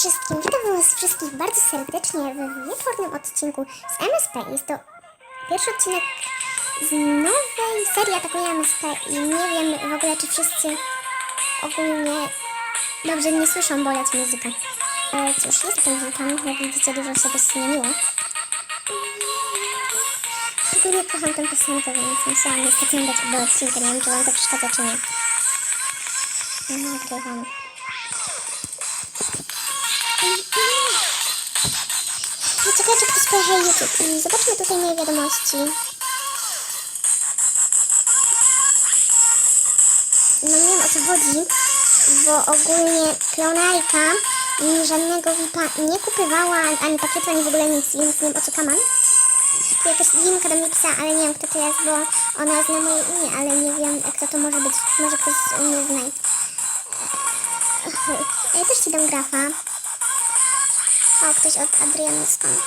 wszystkim, witam was wszystkich bardzo serdecznie w wieczornym odcinku z MSP. Jest to pierwszy odcinek z nowej serii Atakuje MSP i nie wiem w ogóle, czy wszyscy ogólnie dobrze mnie słyszą, bo leci muzyka. Ale cóż, jest wulkan, jak widzicie, dużo się zmieniło. Ogólnie kocham tę piosenkę, więc musiałam niestety ją dać do odcinka, nie wiem, czy wam to przeszkadza, czy nie. Nagrywam. Czekajcie, ktoś pojechał YouTube i zobaczmy tutaj moje wiadomości. No nie wiem o co chodzi, bo ogólnie Klonajka mi żadnego VIPa nie kupywała, ani pakietu, ani w ogóle nic, więc nie wiem o co kaman. Tu jakaś Limka do mnie pisała, ale nie wiem kto to jest, bo ona zna moje imię, ale nie wiem kto to może być. Może ktoś mnie zna. Ja też ci dam grafa. O, ktoś od Adriany skąd.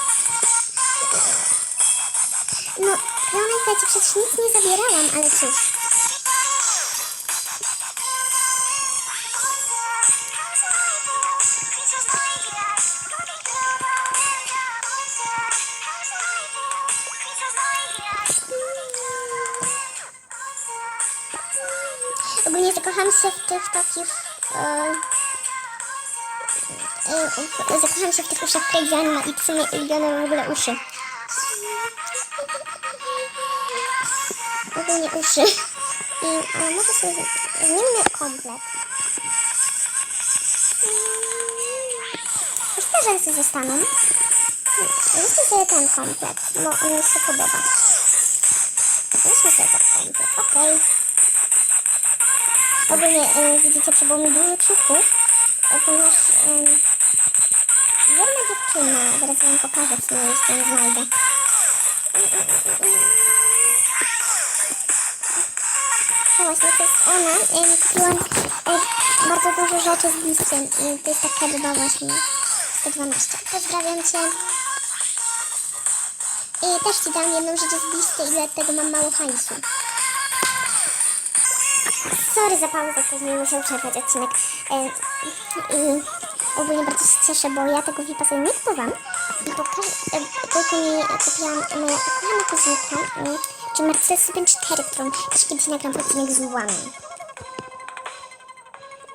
No, ja ci przecież nic nie zabierałam, ale cóż. Ogólnie zakocham się w tych takich... E, e, zakocham się w tych uszach Crazy Anima i w sumie ulubione w ogóle uszy. Ogólnie uszy. I, ale może sobie zmienimy komplet. Już te rzęsy zostaną. Weźmy sobie ten komplet, bo on mi się podoba. Weźmy sobie ten komplet, okej. Ogólnie e, widzicie, przybyło mi dużo ciuchów, ponieważ e, dziewczyna, zaraz wam pokażę, w sumie jeszcze ją znajdę. No właśnie, to jest ona. E, kupiłam e, bardzo dużo rzeczy z bliskiem i to jest taka doba właśnie 112. Pozdrawiam Cię. I też Ci dam jedną rzecz z bliskie i dlatego mam mało hajsu. Sorry za pauzę, ktoś nie musiał przerwać odcinek. E, I ogólnie bardzo się cieszę, bo ja tego VIPa sobie nie kupowałam. I pokażę, e, tylko mi kupiłam moja ukochana kuzynka, czy Marcel 4, którą też kiedyś nagram odcinek z łami.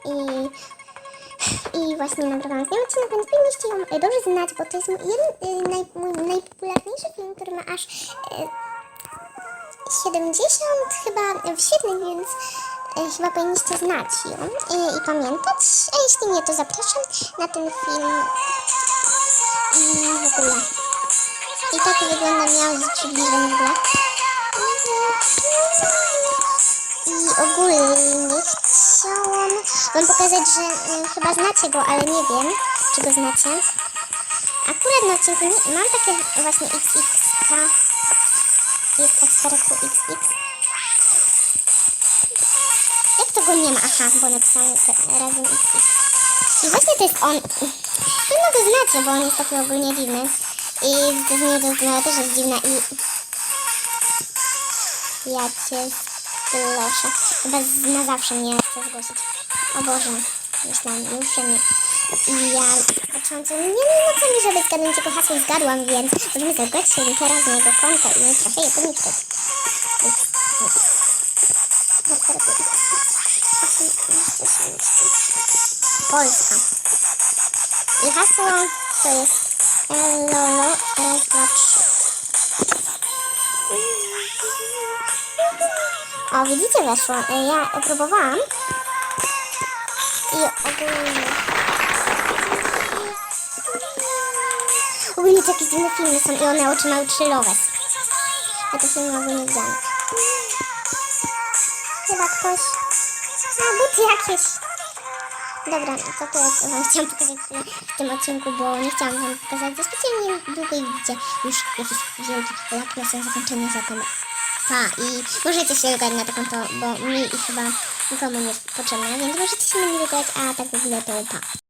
I, I właśnie nagrałam z nią odcinek, więc powinniście ją e, dobrze znać, bo to jest mój, jeden, e, naj, mój najpopularniejszy film, który ma aż e, 70 chyba wyświetleń, więc e, chyba powinniście znać ją i pamiętać. A jeśli nie, to zapraszam na ten film. I w ogóle. I tak wygląda miał z przybliżeń w ogóle. I ogólnie chciałam wam pokazać, że e, chyba znacie go, ale nie wiem, czy go znacie. Akurat na odcinku nie, mam takie właśnie XXK jest X4 XX. Go nie ma? Aha, bo napisałem te- razem XX. I właśnie to jest on. Pewno go znacie, bo on jest taki ogólnie dziwny. I z niego znała też jest dziwna i... Ja cię proszę. Chyba na zawsze mnie chce zgłosić. O Boże. Myślałam już, że nie. I ja zaczęłam co... Nie no co mi, żeby zgadnąć jego hasło zgadłam, więc możemy zagrać się teraz z niego konto i Polska. I hasło to jest Lolo raz, dwa, trzy. O, widzicie, weszło. E, Ja próbowałam. I ogólnie... Ogólnie to jakieś dziwne filmy są i one otrzymały trzy loves. Ja to filmy ogólnie widziałam. Chyba ktoś... A, buty jakieś. Dobra, no to to ja wam chciałam pokazać w tym odcinku, bo nie chciałam wam pokazać za specjalnie długo widzicie już jakiś wielki lak na są zakończenie za tym. Pa, i możecie się logać na to konto, bo mi i chyba nikomu nie jest potrzebne, więc możecie się na nie logać, a tak w ogóle to pa.